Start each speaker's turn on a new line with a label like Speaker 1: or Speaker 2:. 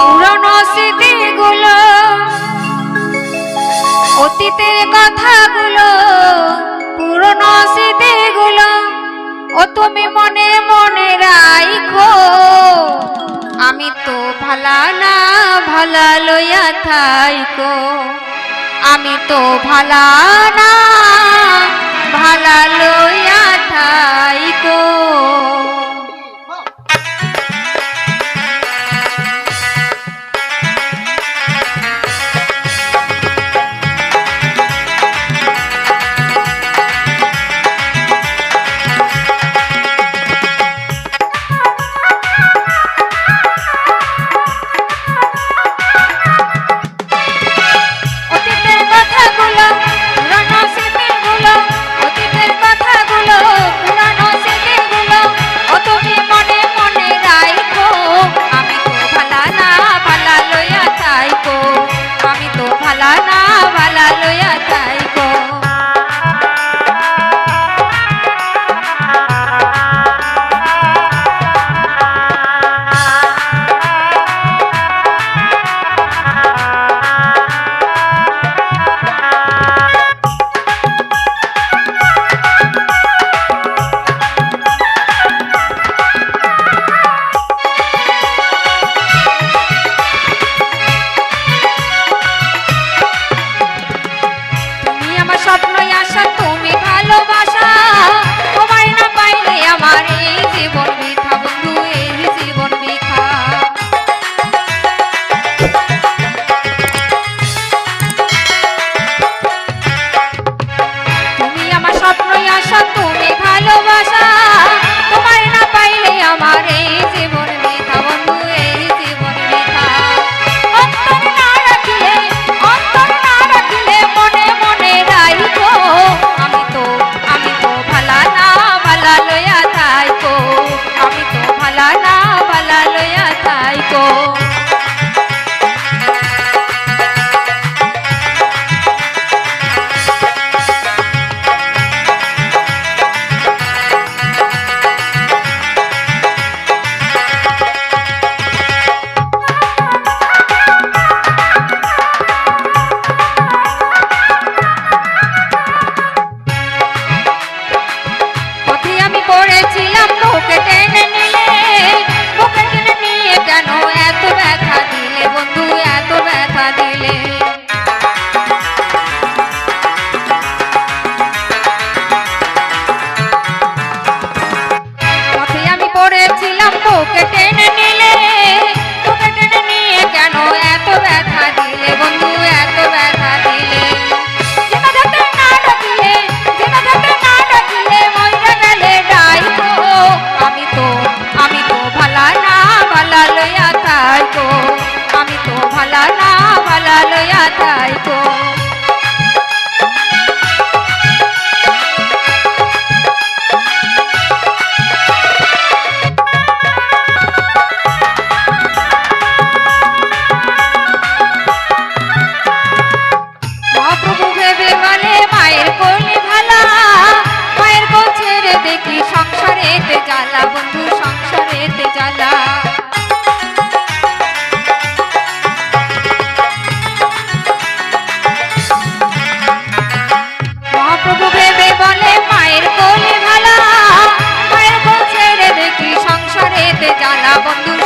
Speaker 1: পুরনো স্মৃতিগুলো, অতীতের কথাগুলো, পুরনো স্মৃতিগুলো, ও তুমি মনে মনে রাইখো। আমি তো ভালা না, ভালা লইয়া থাইকো। আমি তো ভালা না ভালা লইয়া থাইকো আমি তো ভালা না ভালা লইয়া থাই हमारे তাই তো জ্বালা বন্ধু